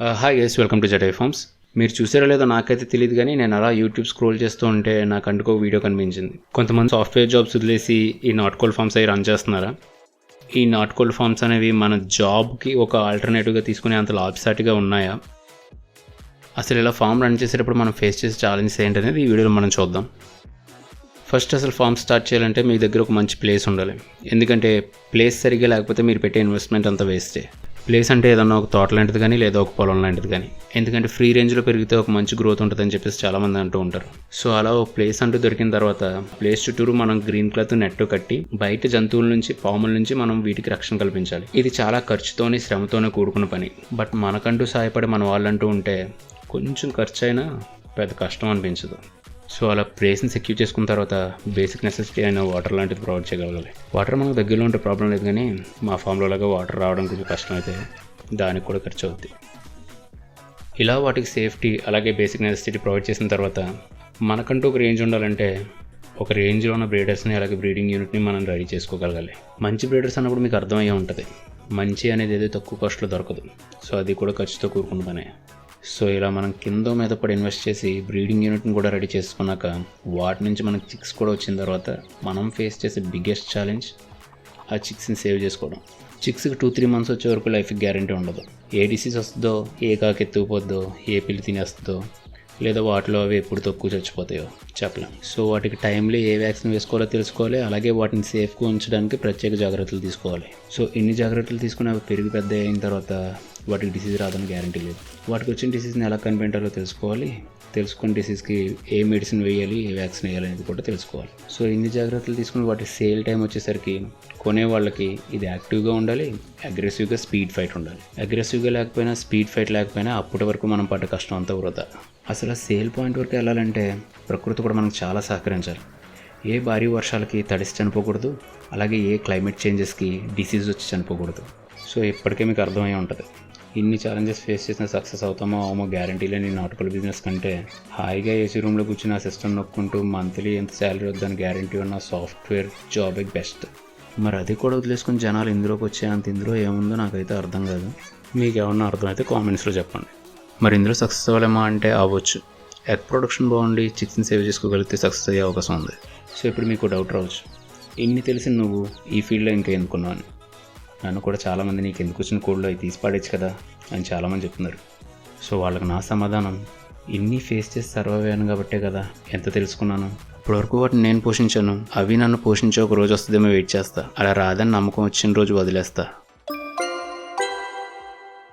Hi ఎస్ welcome to జటై farms మీరు చూసారో లేదో నాకైతే తెలియదు కానీ నేను అలా యూట్యూబ్ స్క్రోల్ చేస్తూ ఉంటే నాకు అంటుకో వీడియో కనిపించింది. కొంతమంది సాఫ్ట్వేర్ జాబ్స్ వదిలేసి ఈ నాట్ కోల్డ్ ఫార్మ్స్ అవి రన్ చేస్తున్నారా? ఈ నాట్ కోల్డ్ ఫార్మ్స్ అనేవి మన జాబ్కి ఒక ఆల్టర్నేటివ్గా తీసుకునే అంత లాభసాటిగా ఉన్నాయా? అసలు ఇలా ఫామ్ రన్ చేసేటప్పుడు మనం ఫేస్ చేసే ఛాలెంజెస్ ఏంటనేది ఈ వీడియోలో మనం చూద్దాం. ఫస్ట్ అసలు ఫామ్ స్టార్ట్ చేయాలంటే మీ దగ్గర ఒక మంచి ప్లేస్ ఉండాలి. ఎందుకంటే ప్లేస్ సరిగ్గా లేకపోతే మీరు పెట్టే ఇన్వెస్ట్మెంట్ అంతా వేస్టే ప్లేస్ అంటే ఏదన్నా ఒక తోట లాంటిది కానీ లేదా ఒక పొలం లాంటిది కానీ. ఎందుకంటే ఫ్రీ రేంజ్లో పెరిగితే ఒక మంచి గ్రోత్ ఉంటుందని చెప్పేసి చాలామంది అంటూ ఉంటారు. సో అలా ఒక ప్లేస్ అంటూ దొరికిన తర్వాత ప్లేస్ చుట్టూరు మనం గ్రీన్ క్లాత్ నెట్ కట్టి బయట జంతువుల నుంచి పాముల నుంచి మనం వీటికి రక్షణ కల్పించాలి. ఇది చాలా ఖర్చుతోనే శ్రమతోనే కూడుకున్న పని. బట్ మనకంటూ సహాయపడే మన వాళ్ళంటూ ఉంటే కొంచెం ఖర్చు అయినా పెద్ద కష్టం అనిపించదు. సో అలా ప్లేస్ని సెక్యూర్ చేసుకున్న తర్వాత బేసిక్ నెసెసిటీ అయిన వాటర్ లాంటిది ప్రొవైడ్ చేయగలగాలి. వాటర్ మనకు దగ్గరలో ఉంటే ప్రాబ్లం లేదు కానీ మా ఫామ్లో లాగా వాటర్ రావడం కొంచెం కష్టం అయితే దానికి కూడా ఖర్చు అవుద్ది. ఇలా వాటికి సేఫ్టీ అలాగే బేసిక్ నెసెసిటీ ప్రొవైడ్ చేసిన తర్వాత మనకంటూ ఒక రేంజ్ ఉండాలంటే ఒక రేంజ్లో ఉన్న బ్రీడర్స్ని అలాగే బ్రీడింగ్ యూనిట్ని మనం రెడీ చేసుకోగలగాలి. మంచి బ్రీడర్స్ అన్నప్పుడు మీకు అర్థమయ్యే ఉంటుంది. మంచి అనేది ఏదో తక్కువ కాస్ట్లో దొరకదు. సో అది కూడా ఖర్చుతో కూడుకున్న పనే. సో ఇలా మనం కింద మీద పడి ఇన్వెస్ట్ చేసి బ్రీడింగ్ యూనిట్ని కూడా రెడీ చేసుకున్నాక వాటి నుంచి మనకి చిక్స్ కూడా వచ్చిన తర్వాత మనం ఫేస్ చేసే బిగ్గెస్ట్ ఛాలెంజ్ ఆ చిక్స్ని సేవ్ చేసుకోవడం. చిక్స్కి టూ త్రీ మంత్స్ వచ్చే వరకు లైఫ్కి గ్యారంటీ ఉండదు. ఏ డిసీజ్ వస్తుందో ఏ కాకి ఎత్తుకుపోద్దో ఏ పిల్లి తినేస్తుందో లేదా వాటిలో అవి ఎప్పుడు తక్కువ చచ్చిపోతాయో చెప్పలేం. సో వాటికి టైంలో ఏ వ్యాక్సిన్ వేసుకోవాలో తెలుసుకోవాలి అలాగే వాటిని సేఫ్గా ఉంచడానికి ప్రత్యేక జాగ్రత్తలు తీసుకోవాలి. సో ఇన్ని జాగ్రత్తలు తీసుకుని అవి పెరిగి పెద్ద అయిన తర్వాత వాటికి డిసీజ్ రాదని గ్యారంటీ లేదు. వాటికి వచ్చిన డిసీజ్ని ఎలా కనిపెట్టాలో తెలుసుకోవాలి. తెలుసుకుని డిసీజ్కి ఏ మెడిసిన్ వేయాలి ఏ వ్యాక్సిన్ వేయాలి అనేది కూడా తెలుసుకోవాలి. సో ఇన్ని జాగ్రత్తలు తీసుకుని వాటి సేల్ టైం వచ్చేసరికి కొనే వాళ్ళకి ఇది యాక్టివ్గా ఉండాలి అగ్రెసివ్గా స్పీడ్ ఫైట్ ఉండాలి. అగ్రెసివ్గా లేకపోయినా స్పీడ్ ఫైట్ లేకపోయినా అప్పటి వరకు మనం పడ్డ కష్టం అంతా వృధా. అసలు సేల్ పాయింట్ వరకు వెళ్ళాలంటే ప్రకృతి కూడా మనకు చాలా సహకరించాలి. ఏ భారీ వర్షాలకి తడిసి చనిపోకూడదు అలాగే ఏ క్లైమేట్ చేంజెస్కి డిసీజ్ వచ్చి చనిపోకూడదు. సో ఇప్పటికే మీకు అర్థమై ఉంటుంది. ఇన్ని ఛాలెంజెస్ ఫేస్ చేసిన సక్సెస్ అవుతామో అవమో గ్యారంటీ లేని నాటుకల్ బిజినెస్ కంటే హాయిగా ఏసీ రూమ్లో కూర్చుని ఆ సిస్టమ్ నొక్కుంటూ మంత్లీ ఎంత శాలరీ వద్దని గ్యారంటీ ఉన్న సాఫ్ట్వేర్ జాబే బెస్ట్ మరి అది కూడా వదిలేసుకుని జనాలు ఇందులోకి వచ్చే అంత ఇందులో ఏముందో నాకైతే అర్థం కాదు. మీకు ఏమన్నా అర్థమైతే కామెంట్స్లో చెప్పండి. మరి ఇందులో సక్సెస్ అవ్వలేమా అంటే అవ్వచ్చు. ఎగ్ ప్రొడక్షన్ బాగుండి చికెన్ సేవ్ చేసుకోగలిగితే సక్సెస్ అయ్యే అవకాశం ఉంది. సో ఇప్పుడు మీకు డౌట్ రావచ్చు. ఇన్ని తెలిసి నువ్వు ఈ ఫీల్డ్లో ఇంకా ఎందుకున్నావు అని. నన్ను కూడా చాలామంది నీకు ఎందుకు వచ్చిన కోడ్లో అవి తీసి పాడేచ్చు కదా అని చాలామంది చెప్తున్నారు. సో వాళ్ళకి నా సమాధానం ఇన్ని ఫేస్ చేసి సర్వైవ్ అయ్యాను కాబట్టే కదా ఎంత తెలుసుకున్నాను. ఇప్పటివరకు వాటిని నేను పోషించాను. అవి నన్ను పోషించే ఒక రోజు వస్తుందేమో వెయిట్ చేస్తా. అలా రాదని నమ్మకం వచ్చిన రోజు వదిలేస్తా.